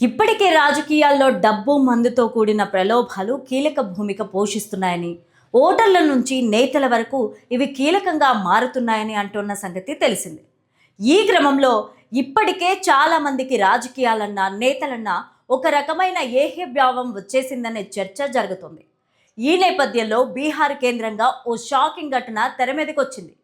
ఇప్పటికే రాజకీయాల్లో డబ్బు మందుతో కూడిన ప్రలోభాలు కీలక భూమిక పోషిస్తున్నాయని ఓటర్ల నుంచి నేతల వరకు ఇవి కీలకంగా మారుతున్నాయని అంటున్న సంగతి తెలిసింది. ఈ క్రమంలో ఇప్పటికే చాలామందికి రాజకీయాలన్నా నేతలన్నా ఒక రకమైన ఏహ్యభావం వచ్చేసిందనే చర్చ జరుగుతుంది. ఈ నేపథ్యంలో బీహార్ కేంద్రంగా ఓ షాకింగ్ ఘటన తెర మీదకొచ్చింది.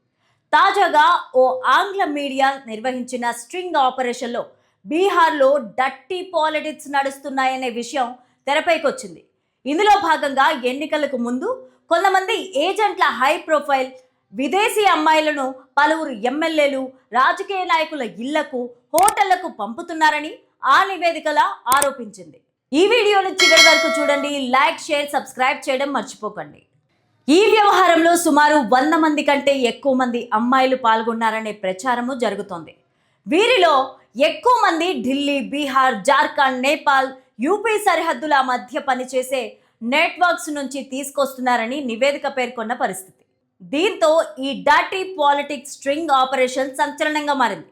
తాజాగా ఓ ఆంగ్ల మీడియా నిర్వహించిన స్ట్రింగ్ ఆపరేషన్లో బీహార్లో డట్టి పాలిటిక్స్ నడుస్తున్నాయనే విషయం తెరపైకి వచ్చింది ఇందులో భాగంగా ఎన్నికలకు ముందు కొంతమంది ఏజెంట్ల హై ప్రొఫైల్ విదేశీ అమ్మాయిలను పలువురు ఎమ్మెల్యేలు రాజకీయ నాయకుల ఇళ్ళకు హోటళ్ళకు పంపుతున్నారని ఆ నివేదికల ఆరోపించింది. ఈ వీడియోను చివరి వరకు చూడండి. లైక్ షేర్ సబ్స్క్రైబ్ చేయడం మర్చిపోకండి. ఈ వ్యవహారంలో సుమారు వంద మంది కంటే ఎక్కువ మంది అమ్మాయిలు పాల్గొన్నారనే ప్రచారము జరుగుతోంది. వీరిలో ఎక్కువ మంది ఢిల్లీ బీహార్ జార్ఖండ్ నేపాల్ యూపీ సరిహద్దుల మధ్య పనిచేసే నెట్వర్క్స్ నుంచి తీసుకొస్తున్నారని నివేదిక పేర్కొన్న పరిస్థితి. దీంతో ఈ డాటీ పాలిటిక్స్ స్ట్రింగ్ ఆపరేషన్ సంచలనంగా మారింది.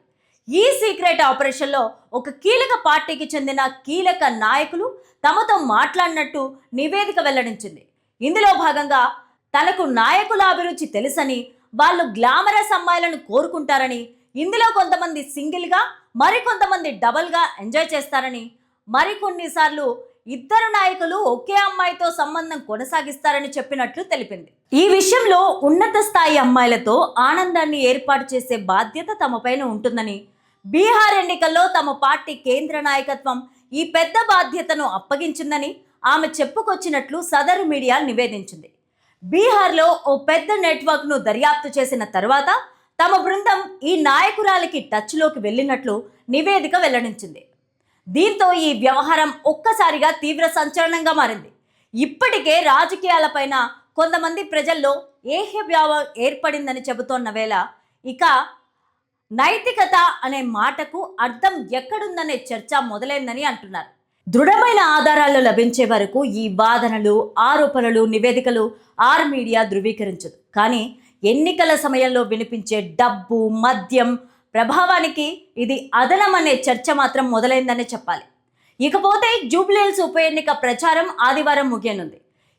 ఈ సీక్రెట్ ఆపరేషన్లో ఒక కీలక పార్టీకి చెందిన కీలక నాయకులు తమతో మాట్లాడినట్టు నివేదిక వెల్లడించింది. ఇందులో భాగంగా తనకు నాయకుల అభిరుచి తెలుసని వాళ్ళు గ్లామరస్ అమ్మాయిలను కోరుకుంటారని ఇందులో కొంతమంది సింగిల్గా మరికొంతమంది డబల్గా ఎంజాయ్ చేస్తారని మరికొన్నిసార్లు ఇద్దరు నాయకులు ఒకే అమ్మాయితో సంబంధం కొనసాగిస్తారని చెప్పినట్లు తెలిపింది. ఈ విషయంలో ఉన్నత స్థాయి అమ్మాయిలతో ఆనందాన్ని ఏర్పాటు చేసే బాధ్యత తమపైన ఉంటుందని బీహార్ ఎన్నికల్లో తమ పార్టీ కేంద్ర నాయకత్వం ఈ పెద్ద బాధ్యతను అప్పగించిందని ఆమె చెప్పుకొచ్చినట్లు సదరు మీడియా నివేదించింది. బీహార్లో ఓ పెద్ద నెట్వర్క్ను దర్యాప్తు చేసిన తర్వాత తమ బృందం ఈ నాయకురాలికి టచ్లోకి వెళ్ళినట్లు నివేదిక వెల్లడించింది. దీంతో ఈ వ్యవహారం ఒక్కసారిగా తీవ్ర సంచలనంగా మారింది. ఇప్పటికే రాజకీయాలపైన కొంతమంది ప్రజల్లో ఏహ్యభావం ఏర్పడిందని చెబుతోన్న వేళ ఇక నైతికత అనే మాటకు అర్థం ఎక్కడుందనే చర్చ మొదలైందని అంటున్నారు. దృఢమైన ఆధారాలు లభించే వరకు ఈ వాదనలు ఆరోపణలు నివేదికలు ఆర్ మీడియా ధృవీకరించదు. కానీ ఎన్నికల సమయంలో వినిపించే డబ్బు మద్యం ప్రభావానికి ఇది అదనం అనే చర్చ మాత్రం మొదలైందనే చెప్పాలి. ఇకపోతే జూబ్లీహిల్స్ ఉప ఎన్నిక ప్రచారం ఆదివారం ముగియనుంది.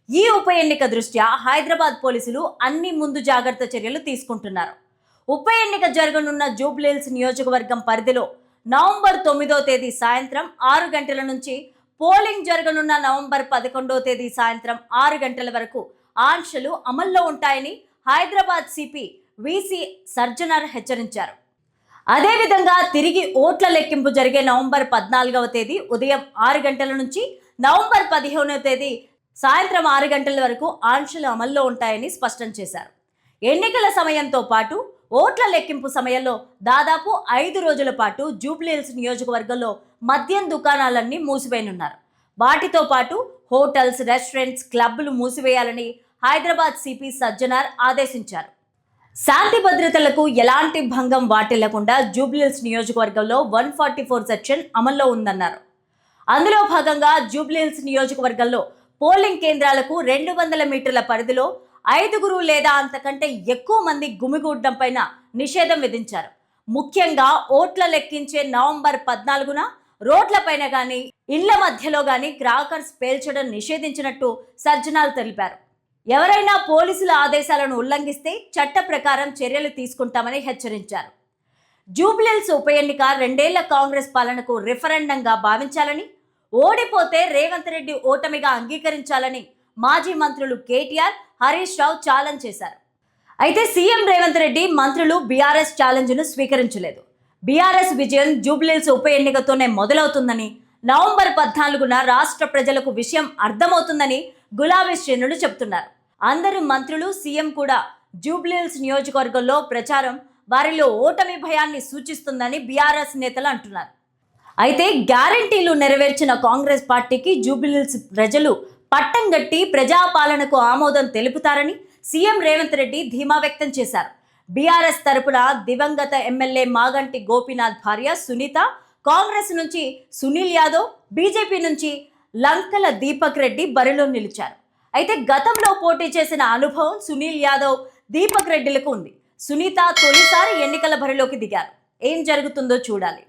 ఈ ఉప ఎన్నిక దృష్ట్యా హైదరాబాద్ పోలీసులు అన్ని ముందు జాగ్రత్త చర్యలు తీసుకుంటున్నారు. ఉప ఎన్నిక జరగనున్న జూబ్లీహిల్స్ నియోజకవర్గం పరిధిలో నవంబర్ తొమ్మిదో తేదీ సాయంత్రం ఆరు గంటల నుంచి పోలింగ్ జరగనున్న నవంబర్ పదకొండో తేదీ సాయంత్రం ఆరు గంటల వరకు ఆంక్షలు అమల్లో ఉంటాయని హైదరాబాద్ సిపి విసి సర్జనర్ హెచ్చరించారు. అదేవిధంగా తిరిగి ఓట్ల లెక్కింపు జరిగే నవంబర్ పద్నాలుగవ తేదీ ఉదయం ఆరు గంటల నుంచి నవంబర్ పదిహేనవ తేదీ సాయంత్రం ఆరు గంటల వరకు ఆంక్షలు అమల్లో ఉంటాయని స్పష్టం చేశారు. ఎన్నికల సమయంతో పాటు ఓట్ల లెక్కింపు సమయంలో దాదాపు ఐదు రోజుల పాటు జూబ్లీహిల్స్ నియోజకవర్గంలో మద్యం దుకాణాలన్నీ మూసివేయనున్నారు. వాటితో పాటు హోటల్స్ రెస్టారెంట్స్ క్లబ్లు మూసివేయాలని హైదరాబాద్ సిపి సజ్జనార్ ఆదేశించారు. శాంతి భద్రతలకు ఎలాంటి భంగం వాటిల్లకుండా జూబ్లీహిల్స్ నియోజకవర్గంలో వన్ ఫార్టీ ఫోర్ సెక్షన్ అమల్లో ఉందన్నారు. అందులో భాగంగా జూబ్లీహిల్స్ నియోజకవర్గంలో పోలింగ్ కేంద్రాలకు రెండు వందల మీటర్ల పరిధిలో ఐదుగురు లేదా అంతకంటే ఎక్కువ మంది గుమిగూడడం పైన నిషేధం విధించారు. ముఖ్యంగా ఓట్ల లెక్కించే నవంబర్ పద్నాలుగున రోడ్లపైన కానీ ఇళ్ళ మధ్యలో కానీ క్రాకర్స్ పేల్చడం నిషేధించినట్టు సర్జనాలు తెలిపారు. ఎవరైనా పోలీసుల ఆదేశాలను ఉల్లంఘిస్తే చట్ట ప్రకారం చర్యలు తీసుకుంటామని హెచ్చరించారు. జూబ్లీల్స్ ఉప ఎన్నిక రెండేళ్ళ కాంగ్రెస్ పాలనకు రిఫరెండంగా భావించాలని ఓడిపోతే రేవంత్ రెడ్డి ఓటమిగా అంగీకరించాలని మాజీ మంత్రులు కేటీఆర్ హరీష్ రావు ఛాలెంజ్ చేశారు. అయితే సీఎం రేవంత్ రెడ్డి మంత్రులు బీఆర్ఎస్ ఛాలెంజ్ను స్వీకరించలేదు. బీఆర్ఎస్ విజయం జూబ్లీల్స్ ఉప ఎన్నికతోనే మొదలవుతుందని నవంబర్ పద్నాలుగున రాష్ట్ర ప్రజలకు విషయం అర్థమవుతుందని గులాబీ శ్రేణులు చెబుతున్నారు అందరు మంత్రులు సీఎం కూడా జూబ్లీహిల్స్ నియోజకవర్గంలో ప్రచారం వారిలో ఓటమి భయాన్ని సూచిస్తుందని బీఆర్ఎస్ నేతలు అంటున్నారు. అయితే గ్యారంటీలు నెరవేర్చిన కాంగ్రెస్ పార్టీకి జూబ్లీహిల్స్ ప్రజలు పట్టం గట్టి ప్రజాపాలనకు ఆమోదం తెలుపుతారని సీఎం రేవంత్ రెడ్డి ధీమా వ్యక్తం చేశారు. బీఆర్ఎస్ తరపున దివంగత ఎమ్మెల్యే మాగంటి గోపీనాథ్ భార్య సునీత కాంగ్రెస్ నుంచి సునీల్ యాదవ్ బీజేపీ నుంచి లంకల దీపక్ రెడ్డి బరిలో నిలిచారు. అయితే గతంలో పోటీ చేసిన అనుభవం సునీల్ యాదవ్ దీపక్ రెడ్డిలకు ఉంది. సునీత తొలిసారి ఎన్నికల బరిలోకి దిగారు. ఏం జరుగుతుందో చూడాలి.